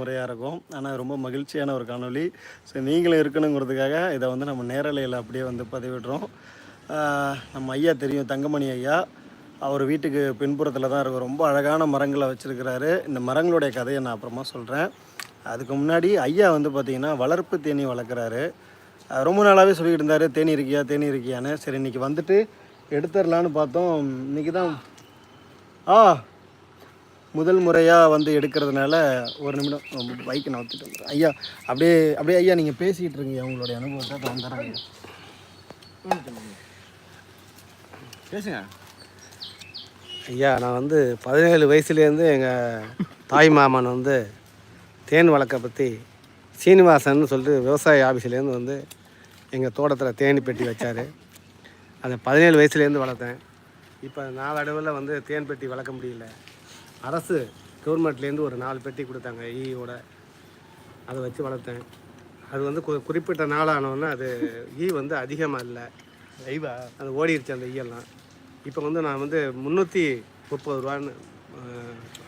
முறையாக இருக்கும். ஆனால் ரொம்ப மகிழ்ச்சியான ஒரு காணொளி. ஸோ நீங்களும் இருக்கணுங்கிறதுக்காக இதை வந்து நம்ம நேரலையில் அப்படியே வந்து பதிவிடுறோம். நம்ம ஐயா தெரியும் தங்கமணி ஐயா. அவர் வீட்டுக்கு பின்புறத்தில் தான் இருக்கும் ரொம்ப அழகான மரங்களை வச்சுருக்கிறாரு. இந்த மரங்களுடைய கதையை நான் அப்புறமா சொல்கிறேன் அதுக்கு முன்னாடி ஐயா வந்து பார்த்திங்கன்னா வளர்ப்பு தேனி வளர்க்குறாரு. ரொம்ப நாளாகவே சொல்லிக்கிட்டு இருந்தார் தேனி இருக்கியா தேனி இருக்கியான்னு. சரி இன்றைக்கி வந்துட்டு எடுத்துடலான்னு பார்த்தோம். இன்றைக்கி தான் ஆ முதல் முறையாக வந்து எடுக்கிறதுனால ஒரு நிமிடம் பைக்கை நான் ஒத்துட்டு வந்துடுறேன் ஐயா அப்படியே அப்படியே ஐயா நீங்கள் பேசிக்கிட்டு இருக்கீங்க உங்களுடைய அனுபவத்தை அதை வந்துடுறேன் பேசுங்க. ஐயா நான் வந்து பதினேழு வயசுலேருந்து எங்கள் தாய் மாமன் வந்து தேன் வளர்க்க பற்றி சீனிவாசன் சொல்லிட்டு விவசாய ஆஃபீஸ்லேருந்து வந்து எங்கள் தோட்டத்தில் தேனி பெட்டி வச்சார். அதை பதினேழு வயசுலேருந்து வளர்த்தேன். இப்போ நாளடைவில் வந்து தேன் பெட்டி வளர்க்க முடியல. அரசு கவர்மெண்ட்லேருந்து ஒரு நாலு பெட்டி கொடுத்தாங்க ஈயோட. அதை வச்சு வளர்த்தேன். அது வந்து கு- குறிப்பிட்ட நாளானோடனே அது ஈ வந்து அதிகமாக இல்லை. ஐவா அது ஓடிடுச்சு அந்த ஈயெல்லாம். இப்போ வந்து நான் வந்து முந்நூற்றி முப்பது ரூபான்னு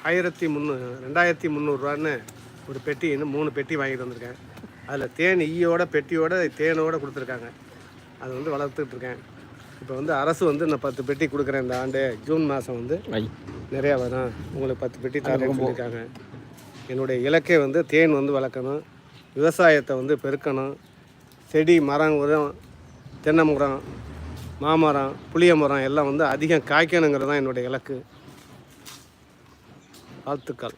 ஆயிரத்தி முந்நூ ரெண்டாயிரத்தி முந்நூறுரூவான்னு ஒரு பெட்டி இன்னும் மூணு பெட்டி வாங்கிட்டு வந்திருக்கேன். அதில் தேன் ஈயோட பெட்டியோட தேனோட கொடுத்துருக்காங்க. அதை வந்து வளர்த்துட்டு இருக்கேன். இப்போ வந்து அரசு வந்து இந்த பத்து பெட்டி கொடுக்குறேன். இந்த ஆண்டு ஜூன் மாதம் வந்து நிறையா வரும் உங்களுக்கு பத்து பெட்டி தரேன்னு சொல்லியிருக்காங்க. என்னுடைய இலக்கை வந்து தேன் வந்து வளர்க்கணும். விவசாயத்தை வந்து பெருக்கணும். செடி மரம் உரம் தென்னை மரம் மாமரம் புளிய மரம் எல்லாம் வந்து அதிகம் காய்க்கணுங்கிறது தான் என்னுடைய இலக்கு. வாழ்த்துக்கள்.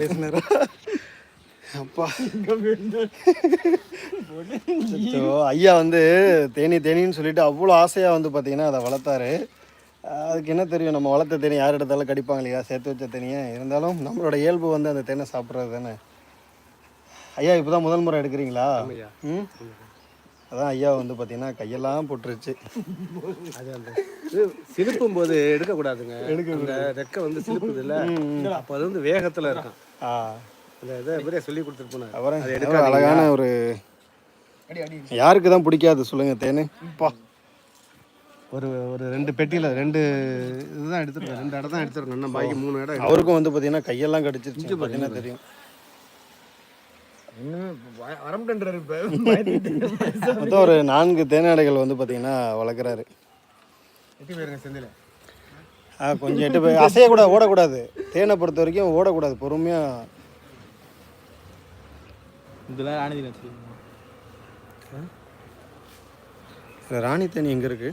பேசினாரா அப்பா. ஐயா வந்து தேனி தேனின்னு சொல்லிட்டு அவ்வளோ ஆசையாக வந்து பார்த்தீங்கன்னா அதை வளர்த்தாரு. அதுக்கு என்ன தெரியும் நம்ம வளர்த்த தேனி யார் எடுத்தாலும் கடிப்பாங்க இல்லையா? சேர்த்து வச்ச தேனியை. இருந்தாலும் நம்மளோட இயல்பு வந்து அந்த தேனை சாப்பிட்றது தானே? ஐயா இப்போ தான் முதல் முறை எடுக்கிறீங்களா. ம்? அதான் ஐயா வந்து பார்த்தீங்கன்னா கையெல்லாம் போட்டுருச்சு. அது அந்த சிலுப்பும் போது எடுக்கக்கூடாதுங்க. அந்த ரெக்கை வந்து சிலுப்புது இல்லை? அப்போ அது வந்து வேகத்தில் இருக்கும். ஆ. அந்த இதை இவரே சொல்லி கொடுத்துட்டு போனார். எவ்வளோ அழகான ஒரு யாருக்கு தான் பிடிக்காது சொல்லுங்க தேனு. பா. ஒரு ஒரு ரெண்டு பெட்டியில் ரெண்டு இதுதான் எடுத்துருக்கேன். ரெண்டு இடம் தான் எடுத்துருக்கேன். இன்னும் பாக்கி மூணு இடம் அவருக்கும் வந்து பார்த்தீங்கன்னா கையெல்லாம் கடிச்சிருச்சு. பார்த்தீங்கன்னா தெரியும். இன்னும் வரம்புன்றாரு இப்போ. மொத்தம் ஒரு நான்கு தேனாடைகள் வந்து பார்த்தீங்கன்னா வளர்க்குறாரு. கொஞ்சம் எட்டு போய் அசையக்கூடாது ஓடக்கூடாது. தேனை பொறுத்த வரைக்கும் ஓடக்கூடாது. பொறுமையாக இதெல்லாம் ராணி ராணி தேனி எங்கே இருக்கு?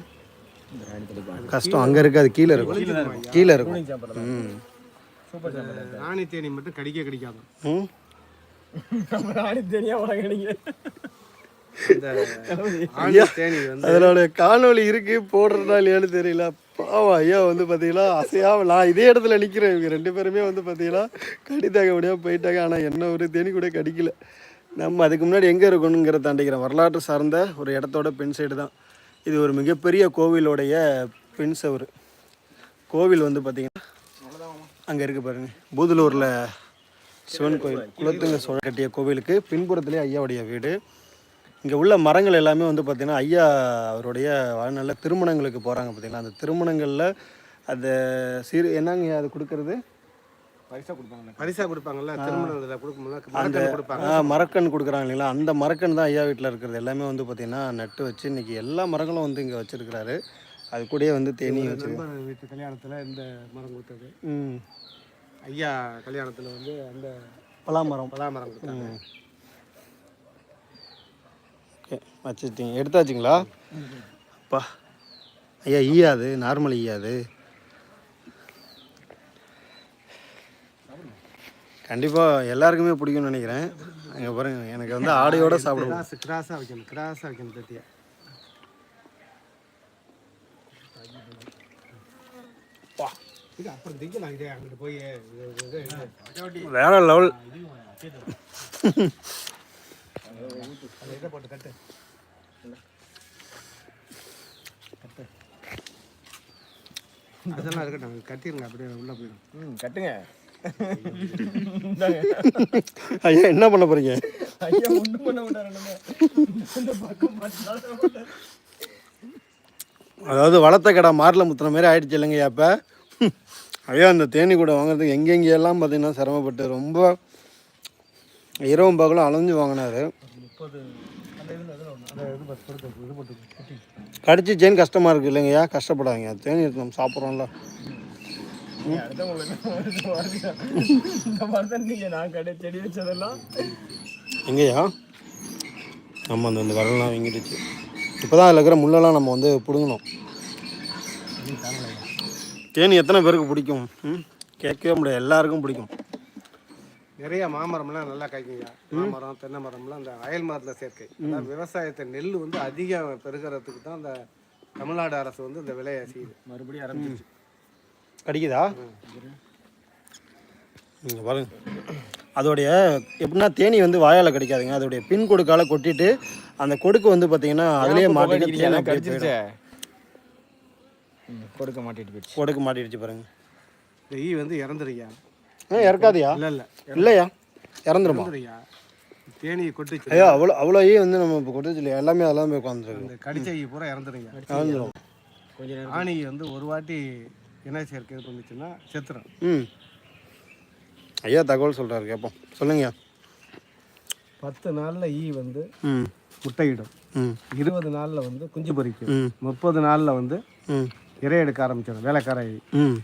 கஷ்டம் அங்கே இருக்கு அது கீழே இருக்கும். கீழே இருக்கும். ம். ராணி தேனி மட்டும் கடிக்க கடிக்காது. ம். ராணி தெரியா உலக இந்த ராணி தேனி வந்து அதனோட காணொளி இருக்கு போடுறதா இல்லையான்னு தெரியல. பாவம் ஐயா வந்து பார்த்தீங்கன்னா அசையாம நான் இதே இடத்துல நிற்கிறேன் இவங்க ரெண்டு பேருமே வந்து பார்த்தீங்கன்னா கடித்தாங்க முடியாம போயிட்டாங்க. ஆனால் என்ன ஒரு தேனி கூட கடிக்கல. நம்ம அதுக்கு முன்னாடி எங்கே இருக்கணுங்கிறத தாண்டிக்கிறோம் வரலாற்று சார்ந்த ஒரு இடத்தோட பெண் சைடு தான். இது ஒரு மிகப்பெரிய கோவிலோடைய பெண் சவர். கோவில் வந்து பார்த்தீங்கன்னா அங்கே இருக்குது பாருங்கள் பூதலூரில் சிவன் கோயில் குலத்துங்க சோழ கட்டிய கோவிலுக்கு பின்புறத்துலேயே ஐயாவுடைய வீடு. இங்கே உள்ள மரங்கள் எல்லாமே வந்து பார்த்திங்கன்னா ஐயா அவருடைய வாழ்நாளில் திருமணங்களுக்கு போகிறாங்க பார்த்தீங்களா அந்த திருமணங்களில் அந்த சீர் என்னங்க அது கொடுக்கறது? பரிசா கொடுப்பாங்கல்ல? திருமணத்தில் கொடுக்கும்போது கொடுப்பாங்க. மரக்கன் கொடுக்குறாங்க இல்லைங்களா? அந்த மரக்கன் தான் ஐயா வீட்டில் இருக்கிறது. எல்லாமே வந்து பார்த்திங்கன்னா நட்டு வச்சு இன்றைக்கி எல்லா மரங்களும் வந்து இங்கே வச்சுருக்கிறாரு. அது கூடயே வந்து தேனி வச்சு. வீட்டு கல்யாணத்தில் இந்த மரம் கொடுத்தது. ம். ஐயா கல்யாணத்தில் வந்து அந்த பலாமரம். பலா மரம் கொடுத்தாங்க ஓகே வச்சுட்டீங்க. எடுத்தாச்சுங்களா? அப்பா. ஐயா ஈயாது நார்மல் ஈயாது கண்டிப்பாக எல்லாருக்குமே பிடிக்கும்னு நினைக்கிறேன். அங்கே பாருங்க எனக்கு வந்து ஆடையோட சாப்பிடுவோம். கிராஸ் கிராஸாக வைக்கணும் கிராஸாக வைக்கணும் பெட்டியை இது அப்புறம் திங்கலாம் இதே அங்கிட்டு போய் இது- இது- இது- இது- வேற லெவல். அதெல்லாம் இருக்கட்டும் கட்டிருங்க அப்படியே உள்ள போயிடும். ம் கட்டுங்க. ஐயா என்ன பண்ண போறீங்க? ஐயா ஒன்றும் பண்ண மாட்டாரு அதாவது வளர்த்த கடை மாரில் முத்துன மாதிரி ஆயிடுச்சு இல்லைங்கய்யா இப்போ ஐயா அந்த தேனி கூட வாங்குறதுக்கு எங்கெங்கெல்லாம் பார்த்தீங்கன்னா சிரமப்பட்டு ரொம்ப இரவும் பகலும் அலைஞ்சு வாங்கினாரு. கடிச்சு ஜெயின் கஷ்டமாக இருக்குது இல்லைங்கய்யா கஷ்டப்படாதீங்க. தேனி நம்ம சாப்பிட்றோம்ல. எங்கேயா? நம்ம அந்த இந்த விரலாம் வீங்கிடுச்சு. இப்போ தான் அதில் இருக்கிற முள்ளெல்லாம் நம்ம வந்து பிடுங்கணும். தேனி எத்தனை பேருக்கு பிடிக்கும்? ம்? கேட்கவே முடியாது. எல்லாருக்கும் பிடிக்கும். நிறைய மாமரம்லாம் நல்லா காய்க்குங்க. மாமரம் தென்னை மரம்லாம் அந்த அயல் மரத்தில் சேர்க்கை. அதான் விவசாயத்தை நெல் வந்து அதிகம் பெருகிறதுக்கு தான் அந்த தமிழ்நாடு அரசு வந்து இந்த விலையை செய்யுது. மறுபடியும் ஆரம்பிச்சிருச்சு. கடிக்குதா நீங்கள் பாருங்க. அதோடைய எப்படின்னா தேனி வந்து வாயால் கடிக்காதுங்க. அதோடைய பின் கொடுக்கால கொட்டிட்டு அந்த கொடுக்கு வந்து பார்த்தீங்கன்னா அதுலேயே போயிடும். கொடுக்க மாட்டிட்டு போயிடுச்சு. கொடுக்கு மாட்டிடுச்சு பாருங்க. ஈ வந்து இறந்துருயா ஏன் இறக்காதியா? இல்லை இல்லை. இல்லையா? இறந்துருமா? தேனியை கொட்டுச்சு ஐயோ அவ்வளோ அவ்வளோ ஈ வந்து நம்ம இப்போ கொடுத்துச்சு இல்லையா? எல்லாமே அதெல்லாம் போய் உட்காந்துருக்கு அந்த கடிச்ச ஈ பூரா இறந்துருங்க நேரம் ஆணி வந்து ஒரு வாட்டி இணை சேர்க்கை இது பண்ணுச்சுன்னா செத்துரும். ம். ஐயா தகவல் சொல்கிறாரு கேட்போம். சொல்லுங்கய்யா. பத்து நாளில் ஈ வந்து ம். முட்டையிடும். ம். இருபது நாளில் வந்து குஞ்சு பொரிக்கும் ம். முப்பது நாளில் வந்து ம். இறை எடுக்க ஆரம்பிச்சிடும் வேலைக்கார ஈ. ம்.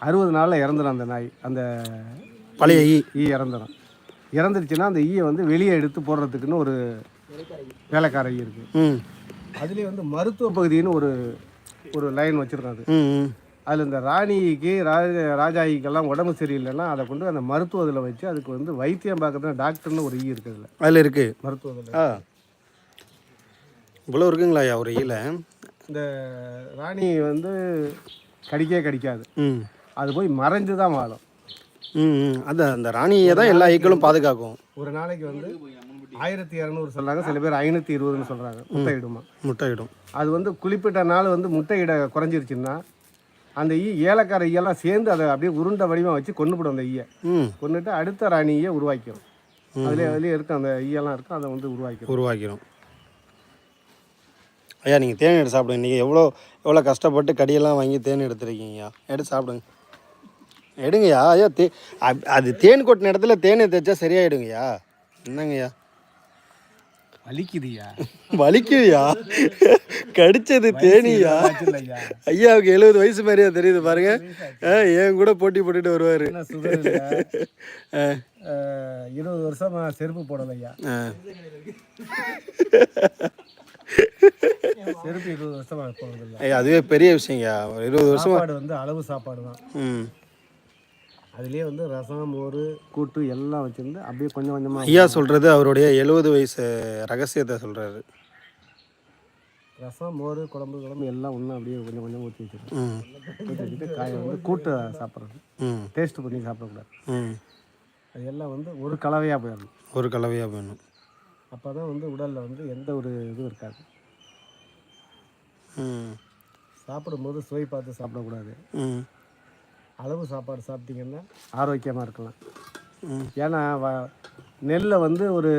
அறுபது நாளில் இறந்துடும் அந்த நாய் அந்த பழைய ஈ. ஈ இறந்துடும் இறந்துருச்சுன்னா அந்த ஈயை வந்து வெளியே எடுத்து போடுறதுக்குன்னு ஒரு வேலைக்கார ஈ இருக்குது ம். அதுலேயே வந்து மருத்துவ பகுதின்னு ஒரு ஒரு லைன் வச்சுருக்கோம் அது ம் ம். அதில் இந்த ராணிக்கு ராஜ ராஜாயிக்கெல்லாம் உடம்பு சரியில்லைன்னா அதை கொண்டு அந்த மருத்துவ இதில் வச்சு அதுக்கு வந்து வைத்தியம் பார்க்கறது டாக்டர்னு ஒரு ஈ இருக்குது அதில். இருக்குது மருத்துவ இதில் ஆ. இவ்வளோ இருக்குங்களா ஐயா ஒரு ஈல? இந்த ராணி வந்து கடிக்கவே கடிக்காது. ம். அது போய் மறைஞ்சு தான் வாழும். ம் அதான் அந்த ராணியை தான் எல்லா ஈக்களும் பாதுகாக்கும். ஒரு நாளைக்கு வந்து ஆயிரத்தி இரநூறு சொல்கிறாங்க சில பேர் ஐநூற்றி இருபதுன்னு சொல்கிறாங்க முட்டையிடுமா. முட்டையிடும். அது வந்து குறிப்பிட்ட நாள் வந்து முட்டையிட குறைஞ்சிருச்சுன்னா அந்த ஈ ஏலக்கார ஈயெல்லாம் சேர்ந்து அதை அப்படியே உருண்டை வடிவம் வச்சு கொண்டுபிடும் அந்த ஈயை. கொண்டுட்டு அடுத்த ராணியை உருவாக்கிடும் அதுலேயே அதுலேயே இருக்கும் அந்த ஈயெல்லாம் இருக்கும் அதை வந்து உருவாக்கிடும் உருவாக்கிடும் ஐயா நீங்கள் தேன் எடுத்து சாப்பிடுங்க. நீங்கள் எவ்வளோ எவ்வளோ கஷ்டப்பட்டு கடியெல்லாம் வாங்கி தேன் எடுத்துருக்கீங்கய்யா எடுத்து சாப்பிடுங்க. எடுங்கய்யா ஐயா. தே அது தேன் கொட்டின இடத்துல தேனை தைச்சா சரியாயிடுங்கய்யா என்னங்கய்யா வலிக்குதுயா? வலிக்குதுயா? கடிச்சது தேனியா? ஐயாவுக்கு எழுபது வயசு மாதிரியா தெரியுது பாருங்க. என் கூட போட்டி போட்டுட்டு வருவார். இருபது வருஷமா செருப்பு போடலையா? செருப்பு இருபது வருஷமா போடுறதில்ல அதுவே பெரிய விஷயங்கய்யா. ஒரு இருபது வருஷமா வந்து அளவு சாப்பாடு தான். ம். அதுலேயே வந்து ரசம் மோர் கூட்டு எல்லாம் வச்சிருந்து அப்படியே கொஞ்சம் கொஞ்சமாக ஐயா சொல்கிறது அவருடைய எழுபது வயசு ரகசியத்தை சொல்கிறாரு ரசம் மோர் குழம்பு குழம்பு எல்லாம் ஒன்றும் அப்படியே கொஞ்சம் கொஞ்சம் ஊற்றி வச்சிருக்கோம். ஊற்றி வச்சுட்டு காயை வந்து கூட்டு சாப்பிட்றது. ம். டேஸ்ட் பண்ணி சாப்பிடக்கூடாது. அது எல்லாம் வந்து ஒரு கலவையாக போயிடணும். ஒரு கலவையாக வேணும் அப்போ தான் வந்து உடலில் வந்து எந்த ஒரு இதுவும் இருக்காது. சாப்பிடும்போது சுவை பார்த்து சாப்பிடக்கூடாது. அளவு சாப்பாடு சாப்பிட்டீங்கன்னா ஆரோக்கியமாக இருக்கலாம். ஏன்னா வ நெல்லை வந்து ஒரு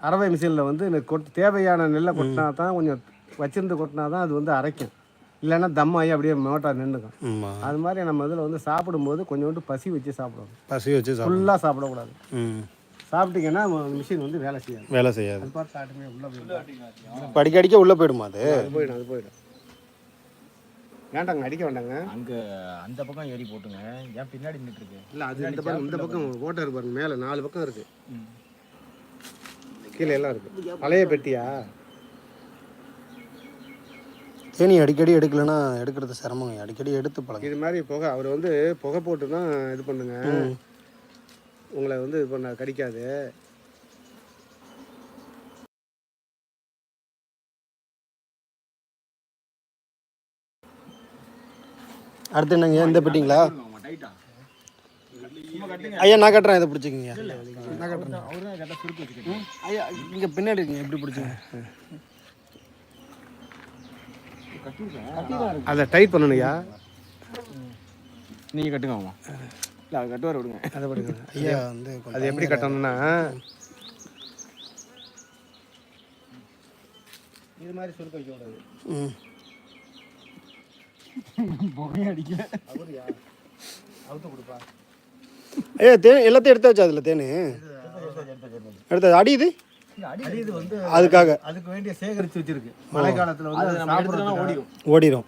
அரவை மிஷினில் வந்து கொட் தேவையான நெல்லை கொட்டினா தான் கொஞ்சம் வச்சிருந்து கொட்டினா தான் அது வந்து அரைக்கும். இல்லைன்னா தம்மாயி அப்படியே மோட்டார் நின்றுக்கும். அது மாதிரி நம்ம இதில் வந்து சாப்பிடும்போது கொஞ்சோண்டு பசி வச்சு சாப்பிடணும். பசி வச்சு ஃபுல்லாக சாப்பிடக்கூடாது. ம். சாப்பிட்டீங்கன்னா மிஷின் வந்து வேலை செய்யாது. வேலை செய்யாது. ஆட்டுமே உள்ளே போயிடும். படிக்க அடிக்க உள்ளே போயிடுமா அது? அது போயிடும் அது போயிடும். வேண்டாங்க அடிக்க வேண்டாங்க. அங்க அந்த பக்கம் ஏறி போட்டுங்க. ஏன் பின்னாடி நின்றுட்டு இருக்கு இல்லை அது இந்த பக்கம் இந்த பக்கம் ஓட்டை இருக்கு பாருங்க மேலே நாலு பக்கம் இருக்கு. கீழே எல்லாம் இருக்கு. பழைய பெட்டியா? தேனி அடிக்கடி எடுக்கலைன்னா எடுக்கிறது சிரமங்க. அடிக்கடி எடுத்து பழங்க இது மாதிரி புகை அவர் வந்து புகை போட்டு தான் இது பண்ணுங்க. உங்களை வந்து இது பண்ண கடிக்காது. அடுத்து என்னங்க? இந்த பெட்டிங்களா? டைட்டா ஐயா நான் கட்டுறேன். இதை பிடிச்சிக்கிங்க. சுருக்கு வச்சுக்கிட்டு ஐயா இங்கே பின்னாடி இருக்குங்க. எப்படி பிடிச்சிங்க அதை டைட் பண்ணணுயா நீங்க கட்டுங்க மாமா இல்லை அது கட்டுவார் விடுங்க. அதை பண்ணுங்க ஐயா வந்து அது எப்படி கட்டணும்னா இது மாதிரி சுருக்க வைக்க கூடாது ம். ஐயா தேன் எல்லாத்தையும் எடுத்து வச்சா அதில் தேன்? எடுத்தது அடி இது? அடி. இது வந்து அதுக்காக. அதுக்கு வேண்டிய சேகரித்து வச்சிருக்கு. மழை காலத்தில் வந்து ஓடிடும். ஓடிடும்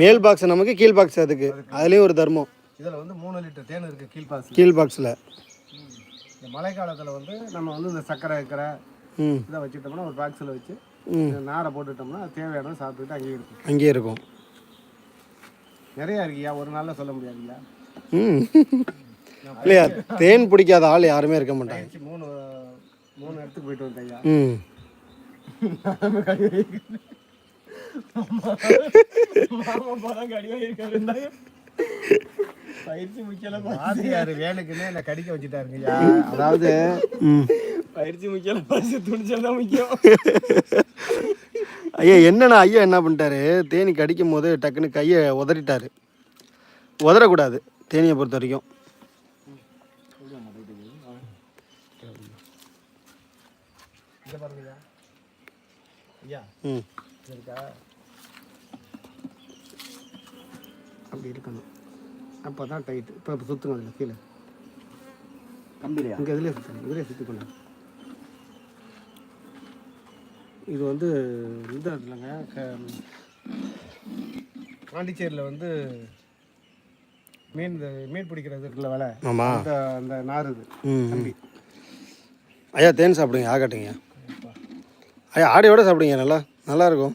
மேல் பாக்ஸ் நமக்கு கீழ் பாக்ஸ் அதுக்கு. அதுலேயும் ஒரு தர்மம். இதில் வந்து மூணு லிட்டர் தேன் இருக்குது கீழ்பாசி கீழ் பாக்ஸில் இந்த மழை காலத்தில் வந்து நம்ம வந்து இந்த சர்க்கரை இருக்கிற இதை வச்சுட்டோம்னா ஒரு பாக்ஸில் வச்சு நாரை போட்டுட்டோம்னா தேவையான சாப்பிட்டுட்டு அங்கேயே இருக்கும். அங்கேயே இருக்கும். நிறையா இருக்கியா? ஒரு நாளில் சொல்ல முடியாதுயா ம். இல்லையா? தேன் பிடிக்காத ஆள் யாருமே இருக்க மாட்டாங்க. மூணு மூணு இடத்துக்கு போயிட்டு வந்தேன் ம். கடிக்க வச்சுட்டாருங்க அதாவது பயிற்சி முக்கியம் பரிசு துணிச்சல் தான் முக்கியம். ஐயா என்னண்ணா ஐயா என்ன பண்ணிட்டாரு? தேனி கடிக்கும் போது டக்குன்னு கையை உதறிட்டாரு. உதறக்கூடாது தேனியை பொறுத்த வரைக்கும். ம். அப்படி இருக்கணும். அப்போ தான் டைட்டு இப்போ சுற்றுங்க அதில் கீழே. கம்பிலையா? இங்கே இதிலே சுற்றணும் இதிலே சுற்றிக்கணும் இது வந்து இந்த இடத்துலங்க க- பாண்டிச்சேரியில் வந்து மீன் மீன் பிடிக்கிறது இருக்குல்ல வேலை. ஆமாம் அந்த அந்த நார் இது. கம்பி. ஐயா தேன் சாப்பிடுங்க ஆகட்டுங்க ஐயா ஆடையோட சாப்பிடுங்க நல்லா நல்லா இருக்கும்.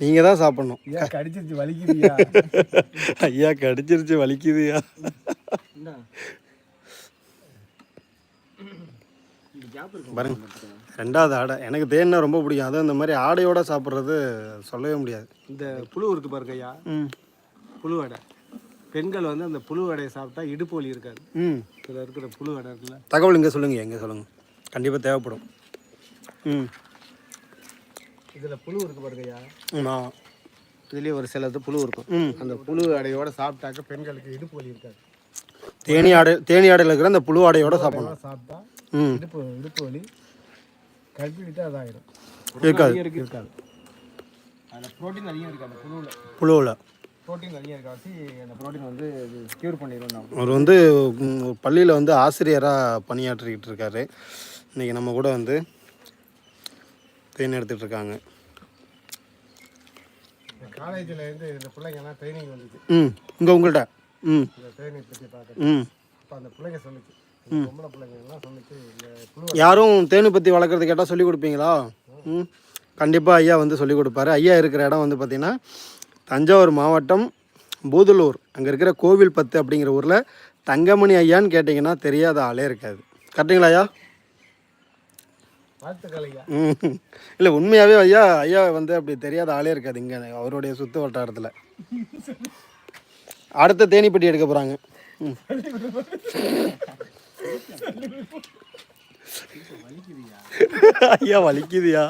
நீங்கள் தான் சாப்பிட்ணும். ஐயா கடிச்சிருச்சு வலிக்குதுயா? ஐயா கடிச்சிருச்சு வலிக்குதுயா? பாருங்க. ரெண்டாவது ஆடை. எனக்கு தேன்னா ரொம்ப பிடிக்கும். அதுவும் இந்த மாதிரி ஆடையோட சாப்பிட்றது சொல்லவே முடியாது. இந்த புழு இருக்கு பாருங்க ஐயா. புழு வடை பெண்கள் வந்து அந்த புழு வடையை சாப்பிட்டா இடுப்பு வலி இருக்காது. ம். இதில் இருக்கிற புழு வடை இருக்குல்ல. தகவல் இங்கே சொல்லுங்க எங்கே சொல்லுங்கள் கண்டிப்பாக தேவைப்படும். ம். இதில் புழு இருக்கு பாருங்க ஐயா. ஆமாம் இதுலேயே ஒரு சிலது புழு இருக்கும். அந்த புழு அடையோட சாப்பிட்டாக்க பெண்களுக்கு இடுப்பு வலி இருக்காது. தேனி ஆடை தேனி ஆடையில் இருக்கிற அந்த புழு ஆடையோட சாப்பிடணும். சாப்பிட்டா இடுப்பு இடுப்பு வலி. கல்பிட்டு அதாயிடும் இருக்காது. இருக்கு. இருக்காது. அதில் ப்ரோட்டீன் அதிகம் இருக்குது அந்த புழுவில். புழுவில். ப்ரோட்டீன் அதிகம் இருக்காச்சு அந்த ப்ரோட்டீன் வந்து க்யூர் பண்ணிடும் அவர் வந்து பள்ளியில் வந்து ஆசிரியராக பணியாற்றிக்கிட்டு இருக்காரு. இன்றைக்கி நம்ம கூட வந்து தேன் எடுத்துகிட்டு இருக்காங்க. காலேஜில் இருந்து இந்த பிள்ளைங்கலாம் ட்ரைனிங் வந்துச்சு. ம். இங்கே உங்கள்கிட்ட ம். இந்த ட்ரைனிங் பற்றி பார்க்க ம். அப்போ அந்த பிள்ளைங்க சொல்லுச்சு. யாரும் தேனு பற்றி வளர்க்குறது கேட்டால் சொல்லி கொடுப்பீங்களா? ம். கண்டிப்பாக ஐயா வந்து சொல்லி கொடுப்பாரு. ஐயா இருக்கிற இடம் வந்து பார்த்திங்கன்னா தஞ்சாவூர் மாவட்டம் பூதலூர். அங்கே இருக்கிற கோவில் பத்து அப்படிங்கிற ஊரில் தங்கமணி ஐயான்னு கேட்டிங்கன்னா தெரியாத ஆளே இருக்காது. கரெக்டுங்களா ஐயா? ம். இல்லை உண்மையாகவே ஐயா ஐயா வந்து அப்படி தெரியாத ஆளே இருக்காது இங்கே அவருடைய சுற்று வட்டாரத்தில். அடுத்த தேனிப்பட்டி எடுக்க போகிறாங்க ம். ஐயா வலிக்குதுயா?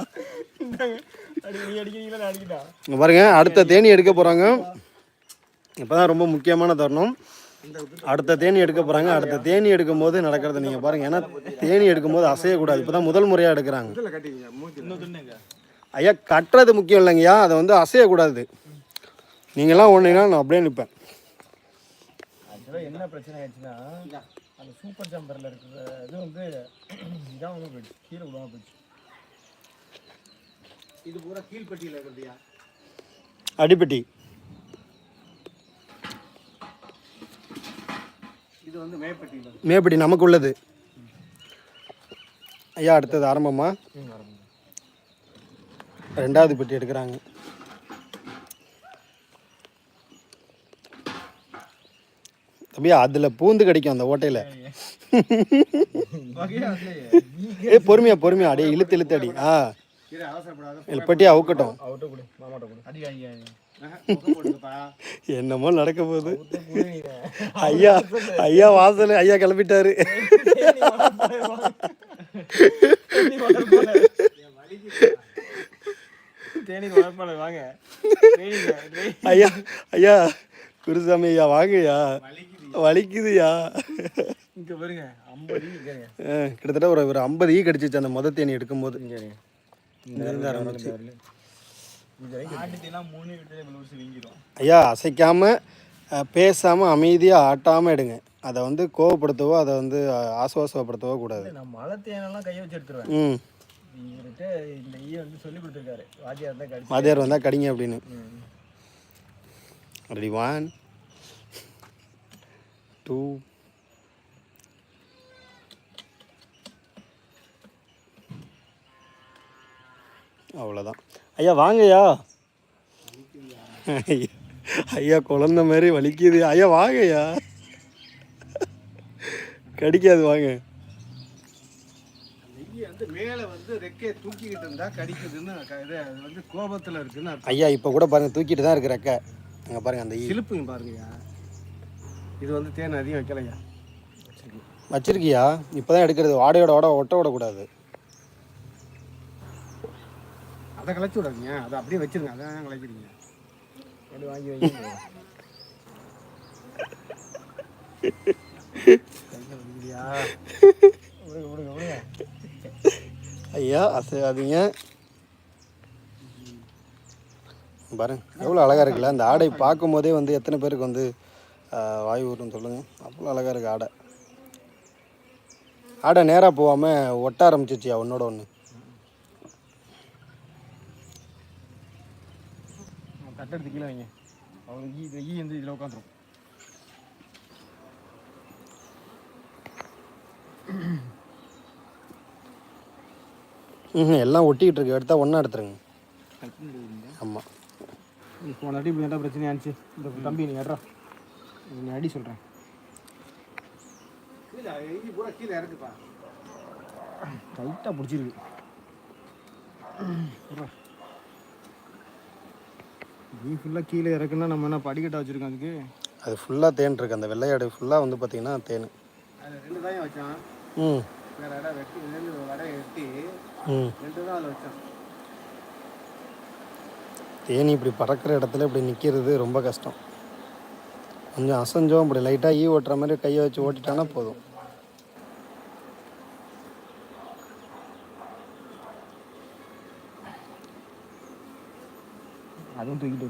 பாருங்க அடுத்த தேனி எடுக்க போகிறாங்க இப்போ தான் ரொம்ப முக்கியமான தருணம். அடுத்த தேனி எடுக்க போகிறாங்க அடுத்த தேனி எடுக்கும் போது நடக்கிறத நீங்கள் பாருங்கள் ஏன்னா தேனி எடுக்கும் போது அசையக்கூடாது. இப்போ தான் முதல் முறையாக எடுக்கிறாங்க. ஐயா கட்டுறது முக்கியம் இல்லைங்கய்யா அதை வந்து அசையக்கூடாது. நீங்களாம் ஒன்றுனா நான் அப்படியே நிற்பேன் என்ன பிரச்சனை ஆயிடுச்சுன்னா அந்த சூப்பர் ஜம்பரில் இருக்கிற இது வந்து இதான் வந்து போயிடுச்சு. கீழே விடாம போயிடுச்சு. இது பூரா கீழ்பட்டியில் இருக்கிறதுயா? அடிப்பட்டி. இது வந்து மேப்பட்டியில் மேப்பட்டி நமக்கு உள்ளது ஐயா அடுத்தது ஆரம்பமா. ரெண்டாவது பெட்டி எடுக்கிறாங்க. தம்பியா அதில் பூந்து கிடைக்கும் அந்த ஓட்டையில் ஏ பொறுமையா பொறுமையா அடி இழுத்து இழுத்து அடி ஆ இல்லை பட்டியா அவுக்கட்டும் என்னமோ நடக்க போகுது ஐயா ஐயா வாசல் ஐயா கிளம்பிட்டாரு வாங்க ஐயா ஐயா குருசாமி ஐயா வாங்கய்யா வலிக்குதுயா? இங்க பாருங்க கிட்டத்தட்ட ஒரு ஒரு ஐம்பது ஈ கடிச்சிச்சு அந்த முத தேனி லூசு வீங்கிடும் ஐயா அசைக்காம பேசாமல் அமைதியாக ஆட்டாமல் எடுங்க. அதை வந்து கோவப்படுத்தவோ அதை வந்து ஆசுவாசப்படுத்தவோ கூடாது. நான் மழை தேனெல்லாம் கையை வச்சு எடுத்துருவேன். ம். இந்த ஈ வந்து சொல்லி கொடுத்துருக்காரு. வாத்தியார் தான் கடிங்க அப்படின்னு. ரெடி ஒன் டூ அவ்வளோதான் ஐயா வாங்கய்யா. ஐயா குழந்த மாதிரி வலிக்குது. ஐயா வாங்கய்யா. கடிக்காது வாங்க. ஐயா இப்போ கூட பாருங்க தூக்கிட்டு தான் இருக்கு ரெக்கை. அங்கே பாருங்க அந்த ஈ சிலுப்புங்க பாருங்கய்யா. இது வந்து தேன் அதிகம் வைக்கலையா? வச்சிருக்கியா? இப்போ தான் எடுக்கிறது. வாடையோட வாட ஒட்ட விடக்கூடாது. அதை கலைச்சி விடாதீங்க. அதை அப்படியே வச்சிருங்க. அதான் கலைக்கிறீங்க. அப்படி வாங்கி வாங்கி. ஐயா அசையாதீங்க. பாருங்க எவ்வளோ அழகாக இருக்குல்ல. அந்த ஆடை பார்க்கும் போதே வந்து எத்தனை பேருக்கு வந்து வாய் ஊறுன்னு சொல்லுங்கள் அவ்வளோ அழகாக இருக்குது ஆடை. ஆடை நேராக போகாமல் ஒட்ட ஆரம்பிச்சிச்சியா ஒன்னோட ஒன்று தட்டெடுத்து கீழே வைங்க. அவருக்கு ஈ வந்து இதில் உட்காந்துரும் ம் எல்லாம் ஒட்டிக்கிட்டு இருக்கு. எடுத்தால் ஒன்றா எடுத்துருங்க. ஆமாம் போன இப்படி என்ன பிரச்சனை ஆச்சு இந்த தம்பி நீ ஏறா நீ அடி சொல்கிறேன் கீழே எங்கி பூரா கீழே இறக்குப்பா டைட்டாக பிடிச்சிருக்கு. நீ ஃபுல்லாக கீழே இறக்குன்னா நம்ம என்ன படிக்கட்டா வச்சுருக்கோம் அதுக்கு? அது ஃபுல்லாக தேன் இருக்கு. அந்த வெள்ளையாடு ஃபுல்லாக வந்து பார்த்தீங்கன்னா தேன். அதில் ரெண்டு தான் வச்சான். ம். வேற இடம் வெட்டி ரெண்டு வடையை வெட்டி ம். ரெண்டு தான் அதில் வச்சான். தேனி இப்படி பறக்கிற இடத்துல இப்படி நிற்கிறது ரொம்ப கஷ்டம். கொஞ்சம் அசைஞ்சோம் இப்படி லைட்டாக ஈ ஓட்டுற மாதிரி கையை வச்சு ஓட்டிட்டானா போதும். அதுவும் தூக்கிட்டு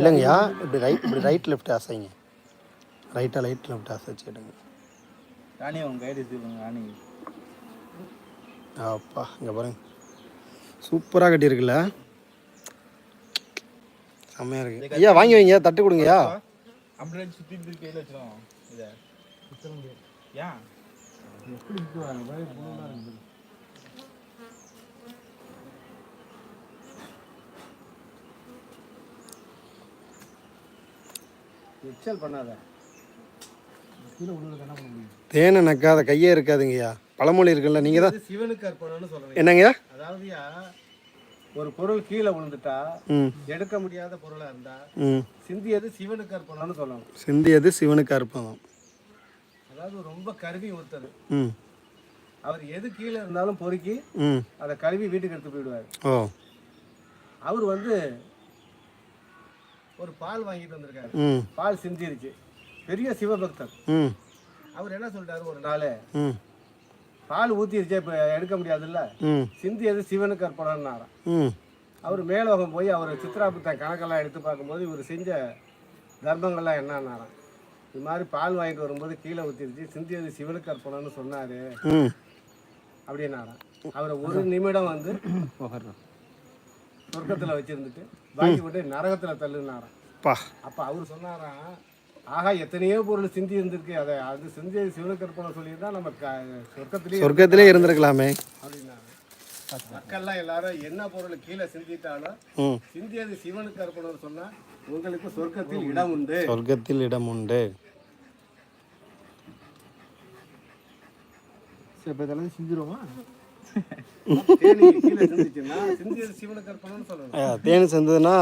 இல்லைங்கய்யா இப்படி ரைட் இப்படி ரைட் லெஃப்ட் அசைங்க. ரைட்டாக லைட் லெஃப்ட் அசைச்சு எடுங்க. ராணி அவங்க கைடு ராணி. அப்பா இங்கே பாருங்க. சூப்பராக கட்டியிருக்குல்ல? செம்மையாக இருக்கு. ஐயா வாங்கி வைங்க தட்டு கொடுங்கய்யா அப்படியே சுற்றி இப்படி கையில் இதை. சுத்த ஏன் எப்படி பண்ணாத. முடியும் தேனை நக்காத கையே இருக்காதுங்கய்யா. பழமொழி இருக்குல்ல நீங்கள் தான் சிவனுக்கு அர்ப்பணம்னு என்னங்கய்யா? அதாவதுயா ஒரு பொருள் கீழே விழுந்துட்டா எடுக்க முடியாத பொருளா இருந்தா சிந்தியது சிவனுக்கு அர்ப்பணம்னு சொல்லணும். சிந்தியது சிவனுக்கு அர்ப்பணம். அதாவது ரொம்ப கருவி ஒருத்தர். ம். அவர் எது கீழே இருந்தாலும் பொறுக்கி ம். அதை கழுவி வீட்டுக்கு எடுத்து போயிடுவார். அவர் வந்து ஒரு பால் வாங்கிட்டு வந்திருக்காரு. ம். பால் சிந்திருச்சு. பெரிய சிவபக்தர். ம். அவர் என்ன சொல்லிட்டாரு ஒரு நாள்? ம். பால் ஊத்திருச்சே இப்போ எடுக்க முடியாதுல்ல? ம். சிந்தியது சிவனுக்கு அர்ப்பணம்னாராம் அவர் மேலோகம் போய் அவர் சித்ராபுத்தன் கணக்கெல்லாம் எடுத்து பார்க்கும்போது இவர் செஞ்ச தர்மங்கள்லாம் என்னன்னாராம் இது மாதிரி பால் வாங்கிட்டு வரும்போது கீழே ஊற்றிருச்சு சிந்தியது சிவனுக்கு அர்ப்பணம்னு சொன்னார். அப்படின்னாராம் அவரை ஒரு நிமிடம் வந்து சொர்க்கத்தில் வச்சிருந்துட்டு பாக்கி விட்டு நரகத்தில் தள்ளுனாராம் அப்போ அவர் சொன்னாராம் ஆகா எத்தனையோ பொருள் சிந்தி இருந்திருக்கு. அதை அது சிந்தியது சிவனுக்கு அர்ப்பணம் சொல்லியிருந்தா நம்ம க சொர்க்கத்திலேயே சொர்க்கத்திலே இருந்திருக்கலாமே. அப்படின்னாரு. மக்கள்லாம் எல்லாரும் என்ன பொருள் கீழே சிந்திட்டாலும் ம். சிந்தியது சிவனுக்கு அர்ப்பணம் சொன்னா உங்களுக்கு சொர்க்கத்தில் இடம் உண்டு. சொர்க்கத்தில் இடம் உண்டு. சரி இப்போ இதெல்லாம் செஞ்சிருவோமா தேனி செஞ்சதுன்னா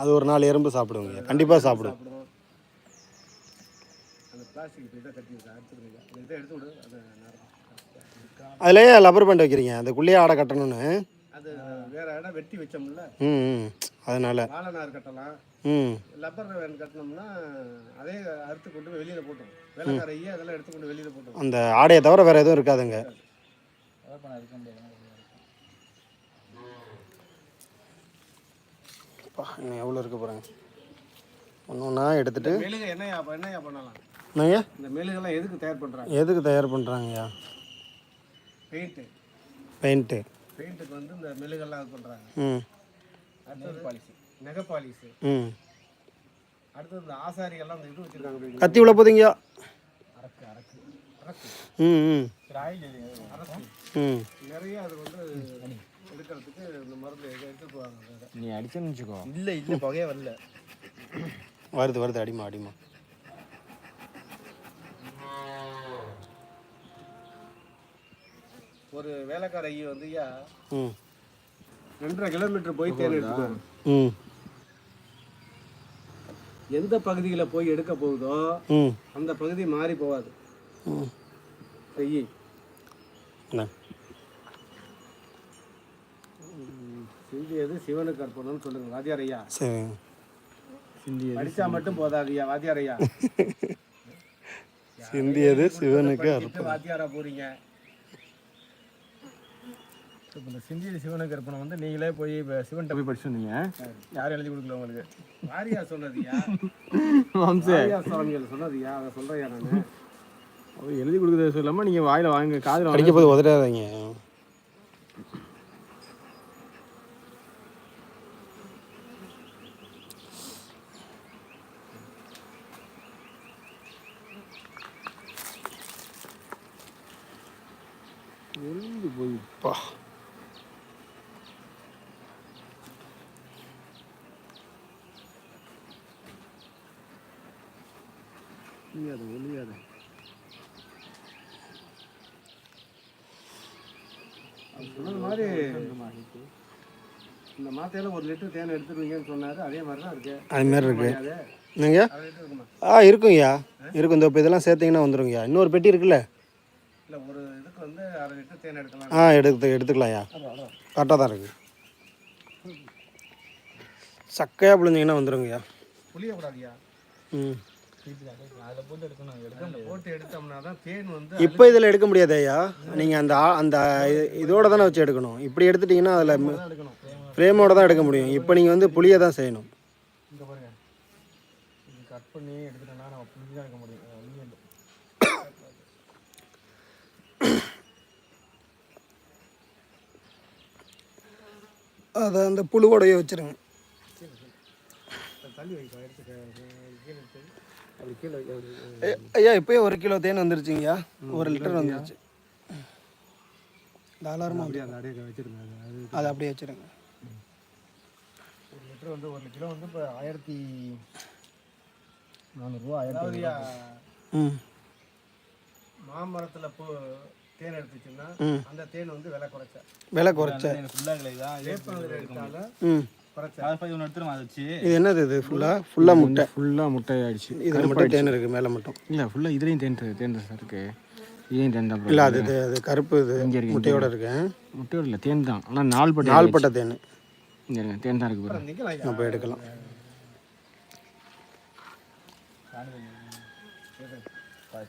அது ஒரு நாலு எறும்பு சாப்பிடுங்க கண்டிப்பாக சாப்பிடும். சாப்பிடும் அந்த பிளாஸ்டிக் கட்டி எடுத்துருங்க இதை எடுத்து விடு அது நரகம். அதுலேயே லப்பர் பேண்ட் வைக்கிறீங்க அதுக்குள்ளேயே ஆடை கட்டணும்னு அது வேற இடம் வெட்டி வச்சோம்ல ம் ம் அதனால் வாழைநார் கட்டலாம் ம் லப்பர் வேன் கட்டினோம்னா அதே அறுத்து கொண்டு போய் வெளியில் போட்டோம் வேலைக்காரையே அதெல்லாம் எடுத்து கொண்டு வெளியில் போட்டோம் அந்த ஆடையை தவிர வேறு எதுவும் இருக்காதுங்க அதான் பா இன்னும் எவ்வளோ இருக்க போகிறாங்க ஒன்று ஒன்றா எடுத்துகிட்டு மெழுகு என்னையா அப்போ பண்ணலாம் என்னங்க? இந்த மெழுகெல்லாம் எதுக்கு தயார் பண்ணுறாங்க எதுக்கு தயார் பண்ணுறாங்கய்யா பெயிண்ட்டு. பெயிண்ட்டு. பெயிண்ட்டுக்கு வந்து இந்த மெழுகெல்லாம் இது பண்ணுறாங்க ம். அடுத்தது பாலிசி. நெகை பாலிசி. ம். அடுத்தது இந்த ஆசாரிகள்லாம் இந்த இது வச்சுருக்காங்க கத்தி உள்ள போதுங்கய்யா. அரக்கு அரக்கு. அரக்கு. ம் ம். அரக்கு. ம். நிறைய அது வந்து எடுக்கிறதுக்கு இந்த மருந்து எடு- எடுத்துட்டு போவாங்க. நீ அடிச்சேன்னு வச்சுக்கோ. இல்லை இல்லை புகையே வரல. வருது வருது. அடிமா அடிமா ஒரு வேலைக்கார ஐயா வந்து ஐயா ரெண்டரை கிலோமீட்டர் போய் தேன் எடுத்துக்குவாங்க ம். எந்த பகுதியில் போய் எடுக்க போகுதோ ம். அந்த பகுதி மாறி போகாது. ம். ஐயே. சிந்தியது சிவனுக்கு அர்ப்பணம்னு சொல்லுங்க வாத்தியார் ஐயா. படிச்சா மட்டும் போதாது ஐயா வாத்தியார் ஐயா. சிந்தியது சிவனுக்கு வாத்தியாரா போறீங்க? இப்போ இந்த சிந்திய சிவனுக்கு அர்ப்பணம் வந்து நீங்களே போய் இப்போ சிவன்கிட்ட போய் படிச்சு வந்தீங்க யாரும் எழுதி கொடுக்கல உங்களுக்கு? வாரியார் சொன்னதுயா? வாரியார் சுவாமிகள் சொன்னதுயா? அதை சொல்றேன் நான்? எழுதி கொடுக்குறது சொல்லாமல் நீங்கள் வாயில் வாங்க காதில் படிக்க போது உதறாதீங்க எழுந்து போய் பா ஒளியாது ஒளியாது அவர் சொன்னது மாதிரி இந்த மாத்தையில ஒரு லிட்டர் தேன் எடுத்துருவீங்கன்னு சொன்னாரு அதே மாதிரி தான் இருக்கு அது மாதிரி இருக்கு அது என்னங்க அரை லிட்டர் இருக்குமா? ஆ இருக்குங்கய்யா. இருக்கும் இந்த இப்போ இதெல்லாம் சேர்த்தீங்கன்னா வந்துருங்கய்யா. இன்னொரு பெட்டி இருக்குல்ல? இல்லை ஒரு இதுக்கு வந்து அரை லிட்டர் தேன் எடுக்கலாம். ஆ எடுத்து எடுத்துக்கலாம்யா. கரெக்டாக தான் இருக்கு. சக்கையாக பிழிஞ்சிங்கன்னா புளியக்கூடாதுயா ம். அதில் போட்டு எடுக்கணும் எடுக்க அந்த போட்டு எடுத்தோம்னா தான் தேன் வந்து இப்போ இதில் எடுக்க முடியாது ஐயா நீங்கள் அந்த ஆ- அந்த இது- இதோட தானே வச்சு எடுக்கணும். இப்படி எடுத்துட்டிங்கன்னா அதில் ஃப்ரேமோட தான் எடுக்க முடியும். இப்போ நீங்கள் வந்து புளியை தான் செய்யணும் இங்கே பாருங்க இது கட் பண்ணி எடுத்துட்டோம்னா நம்ம புரிஞ்சு தான் எடுக்க முடியும். அது வந்து அதை அந்த புழுவோடையே வச்சுருங்க. ஐயா இப்போயே ஒரு கிலோ தேன் வந்துருச்சுங்கய்யா? ஒரு லிட்டர் வந்துருச்சு. தாராளமாக அப்படியே அந்த அடையை வச்சிருங்க. அது அதை அப்படியே வச்சுருங்க. ஒரு லிட்டர் வந்து ஒரு கிலோ வந்து இப்போ ஆயிரத்தி நானூறுரூவா ஆயிரத்தி மாமரத்தில் பூ தேன் எடுத்துச்சுன்னா. அந்த தேன் வந்து விலை குறைச்ச. விலை குறைச்ச. ஃபுல்லாக கிடையாதா வேப்பங்கிற எடுத்தாலும் இது என்னது இது? ஃபுல்லாக ஃபுல்லாக முட்டை. ஃபுல்லாக முட்டை ஆயிடுச்சு இதில் மட்டும் தேன் இருக்குது மேலே மட்டும். இல்லை ஃபுல்லாக இதுலேயும் தேன் தேன் தான் இருக்கு. இதையும் தேன் தான் இல்லை அது இது அது கருப்பு இது இங்கே இருக்கு, முட்டையோட இருக்கேன் முட்டையோட இல்லை தேன் தான். ஆனால் நாலு பட்டு நாள்பட்ட தேன் இங்கே தேன் தான் இருக்கு நம்ம எடுக்கலாம்.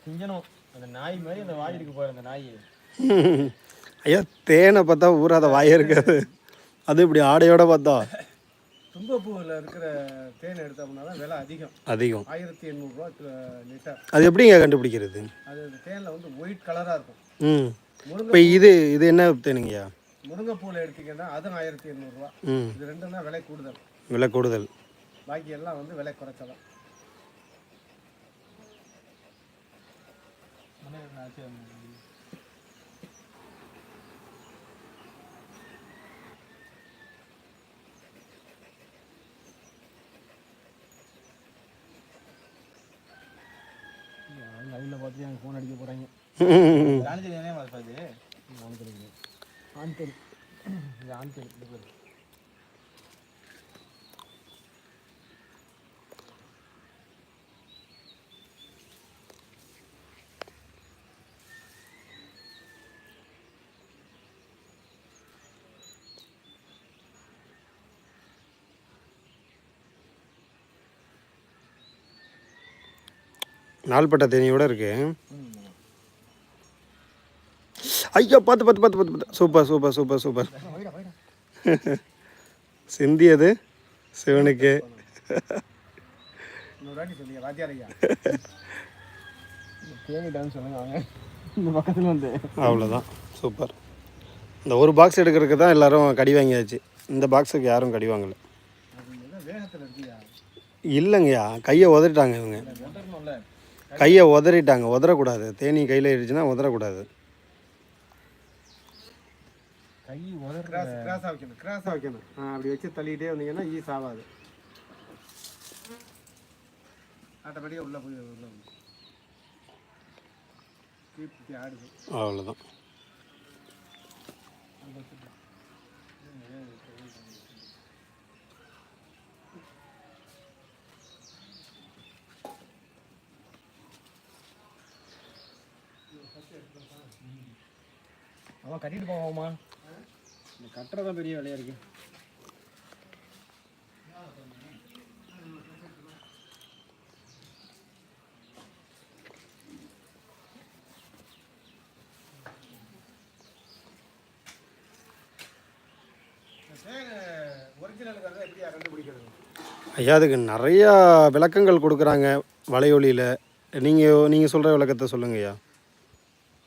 திங்கணும். அந்த நாய் மாதிரி அந்த வாய் இருக்கு அந்த நாய். ஐயா தேனை பார்த்தா ஊறாத வாயே இருக்காது. அது இப்படி ஆடையோட பார்த்தா. தும்பப்பூவில் இருக்கிற தேன் எடுத்தோம்னா தான் விலை அதிகம். அதிகம். ஆயிரத்தி எண்ணூறுரூவா லிட்டர் அது எப்படிங்க கண்டுபிடிக்கிறது? அது அந்த தேனில் வந்து ஒயிட் கலராக இருக்கும். ம். இப்போ இது இது என்ன தேனுங்கய்யா? முருங்கைப்பூவில் எடுத்தீங்கன்னா அதுவும் ஆயிரத்தி எண்ணூறுரூவா ம். இது ரெண்டும் தான் விலை கூடுதல். விலை கூடுதல். பாக்கி எல்லாம் வந்து விலை குறைச்சலாம். லைவில் பார்த்து எனக்கு ஃபோன் அடிக்க போகிறாங்க ம். ஆண்கள் என்ன அது ஆண்கள் ஆண்கள் நாள்பட்ட தேனியோட இருக்கு. ஐயோ பார்த்து பார்த்து பார்த்து பார்த்து பார்த்து. Super super super super. சிந்தியது சிவனுக்கு. அவ்வளோதான் சூப்பர். இந்த ஒரு பாக்ஸ் எடுக்கிறதுக்கு தான் எல்லாரும் கடி வாங்கியாச்சு. இந்த பாக்ஸுக்கு யாரும் கடி வாங்கலை. இல்லைங்கய்யா கையை உதறிட்டாங்க இவங்க. கையை உதறிட்டாங்க. உதறக்கூடாது. தேனி கையில் இருந்துச்சுன்னா உதறக்கூடாது. கை உதற கிராஸாக வைக்கணும். கிராஸாக வைக்கணும். அப்படி வச்சு தள்ளிக்கிட்டே வந்தீங்கன்னா ஈஸ் ஆகாது. ஆட்டோமேட்டிக்காக உள்ளே போய் உள்ளே போய். தீப்தி ஆடுது. அவ்வளோதான் அவன் கட்டிட்டு போவாமா இந்த கட்டுறதான் பெரிய வேலையா இருக்கு. ஐயா அதுக்கு நிறையா விளக்கங்கள் கொடுக்குறாங்க வலையொலியில். நீங்கள் நீங்கள் சொல்கிற விளக்கத்தை சொல்லுங்க ஐயா.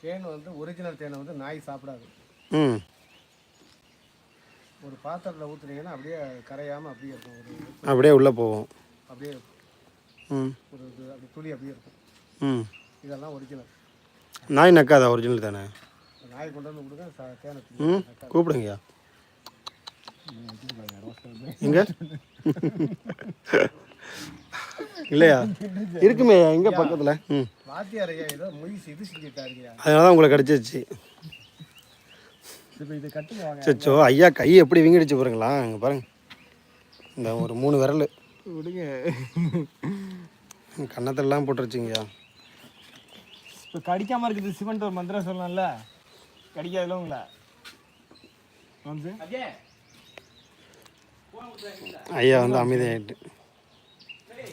தேன் வந்து ஒரிஜினல் தேனை வந்து நாய் சாப்பிடாது. ம். ஒரு பாத்திரத்தில் ஊற்றுனீங்கன்னா அப்படியே கரையாமல் அப்படியே இருக்கும். ஒரு அப்படியே உள்ளே போவோம் அப்படியே ம். ஒரு இது அப்படி துளி அப்படியே இருக்கும். ம். இதெல்லாம் ஒரிஜினல் நாய் நக்காதா? ஒரிஜினல் தானே? நாய் கொண்டு வந்து கொடுங்க ச- தேனை. ம். கூப்பிடுங்கய்யா. எங்க? இல்லையா? இருக்குமே எங்க பக்கத்தில்? ம். வாத்தியார் ஐயா ஏதோ மொய் இது செஞ்சுட்டாருங்கய்யா. அதனால தான் உங்களை கடிச்சிச்சு இப்போ இது சச்சோ ஐயா கை எப்படி வீங்கிடுச்சு பாருங்களா அங்கே பாருங்க. இந்த ஒரு மூணு விரல். விடுங்க. கன்னத்திலலாம் போட்டுருச்சுங்கய்யா. இப்போ கடிக்காம இருக்குது சிவன்ட்டு ஒரு மந்திரம் சொல்லலாம்ல கடிக்காதுல உங்களை? வந்து? ஐயா வந்து அமைதியாயிட்டு.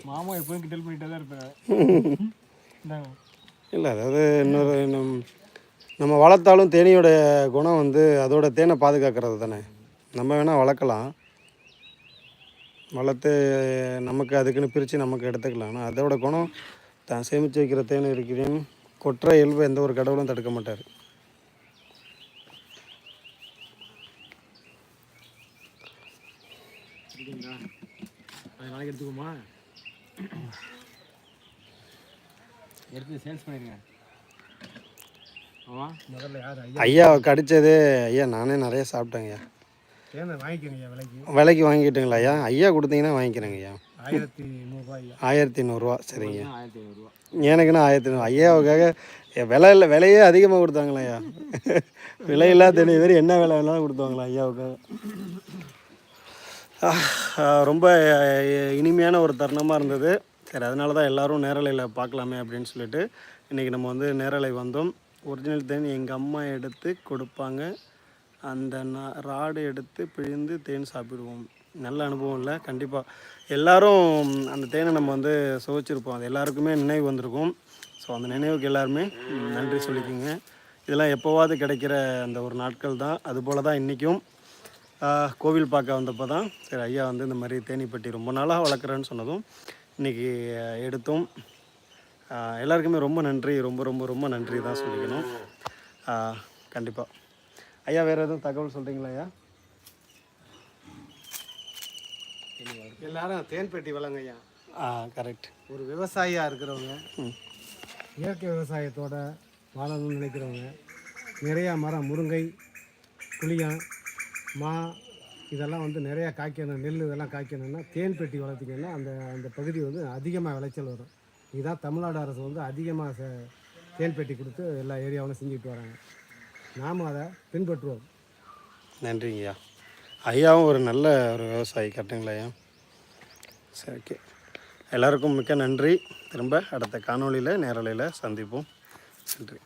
மாமா எப்போதும் கிட்டல் பண்ணிட்டே தான் இருப்பேன் இல்லை அதாவது இன்னொரு நம் நம்ம வளர்த்தாலும் தேனியோடைய குணம் வந்து அதோட தேனை பாதுகாக்கிறது தானே. நம்ம வேணால் வளர்க்கலாம். வளர்த்து நமக்கு அதுக்குன்னு பிரித்து நமக்கு எடுத்துக்கலாம். ஆனால் அதோட குணம் தான் சேமித்து வைக்கிற தேன் இருக்கிறேன். கொற்ற இயல்பு எந்த ஒரு கடவுளும் தடுக்க மாட்டார். நாளைக்கு எடுத்துக்கோமா எடுத்து சேல்ஸ் பண்ணிடுங்க. ஆமா. முதல்ல யார் ஐயா? ஐயா கடிச்சது ஐயா நானே நிறைய சாப்பிட்டேங்க ஐயா ஐயா விலைக்கு. விலைக்கு வாங்கிட்டுங்களா ஐயா? ஐயா கொடுத்தீங்கன்னா வாங்கிக்கிறேங்க ஐயா ஆயிரத்தி நூறுரூவா ஐயா. ஆயிரத்தி நூறுரூவா சரிங்க ஆயிரத்தி ஐநூறுரூவா. எனக்குன்னா ஆயிரத்தி நூறு ஐயாவுக்காக விலை இல்லை விலையே அதிகமாக கொடுத்தாங்களா ஐயா விலையில்லா தெரிய பேர் என்ன விலை வேணாலும் கொடுத்தாங்களா ஐயாவுக்காக. ரொம்ப இனிமையான ஒரு தருணமாக இருந்தது. சரி அதனால தான் எல்லோரும் நேரலையில் பார்க்கலாமே அப்படின்னு சொல்லிட்டு இன்றைக்கி நம்ம வந்து நேரலை வந்தோம். ஒரிஜினல் தேன் எங்கள் அம்மா எடுத்து கொடுப்பாங்க. அந்த நா- ராடு எடுத்து பிழிந்து தேன் சாப்பிடுவோம். நல்ல அனுபவம் இல்லை கண்டிப்பாக எல்லோரும் அந்த தேனை நம்ம வந்து சுவைச்சிருப்போம். அது எல்லாருக்குமே நினைவு வந்திருக்கும். ஸோ அந்த நினைவுக்கு எல்லாருமே நன்றி சொல்லிக்கோங்க. இதெல்லாம் எப்போவாவது கிடைக்கிற அந்த ஒரு நாட்கள் தான். அதுபோல் தான் இன்றைக்கும் கோவில் பார்க்க வந்தப்போ தான் சரி ஐயா வந்து இந்த மாதிரி தேனீப்பட்டி ரொம்ப நாளாக வளர்க்குறேன்னு சொன்னதும் இன்றைக்கி எடுத்தோம். எல்லாருக்குமே ரொம்ப நன்றி. ரொம்ப ரொம்ப ரொம்ப நன்றி தான் சொல்லிக்கணும். கண்டிப்பாக ஐயா வேறு எதுவும் தகவல் சொல்கிறீங்களா ஐயா? எல்லாரும் தேன் பெட்டி வளங்க ஐயா. ஆ கரெக்ட் ஒரு விவசாயியாக இருக்கிறவங்க. இயற்கை விவசாயத்தோட வாழணும்னு நினைக்கிறவங்க நிறையா மரம் முருங்கை புளியம் மா இதெல்லாம் வந்து நிறையா காய்க்கணும் நெல் இதெல்லாம் காய்க்கணும்னா தேன் பெட்டி வளர்த்திங்கன்னா அந்த அந்த பகுதி வந்து அதிகமாக விளைச்சல் வரும். இதுதான் தமிழ்நாடு அரசு வந்து அதிகமாக ச தேன் பெட்டி கொடுத்து எல்லா ஏரியாவிலும் செஞ்சுட்டு வராங்க. நாம் அதை பின்பற்றுவோம். நன்றிங்கய்யா. ஐயாவும் ஒரு நல்ல ஒரு விவசாயி கரெக்டுங்களா ஐயா? சரி ஓகே. எல்லாருக்கும் மிக்க நன்றி. திரும்ப அடுத்த காணொளியில் நேரலையில் சந்திப்போம். நன்றி.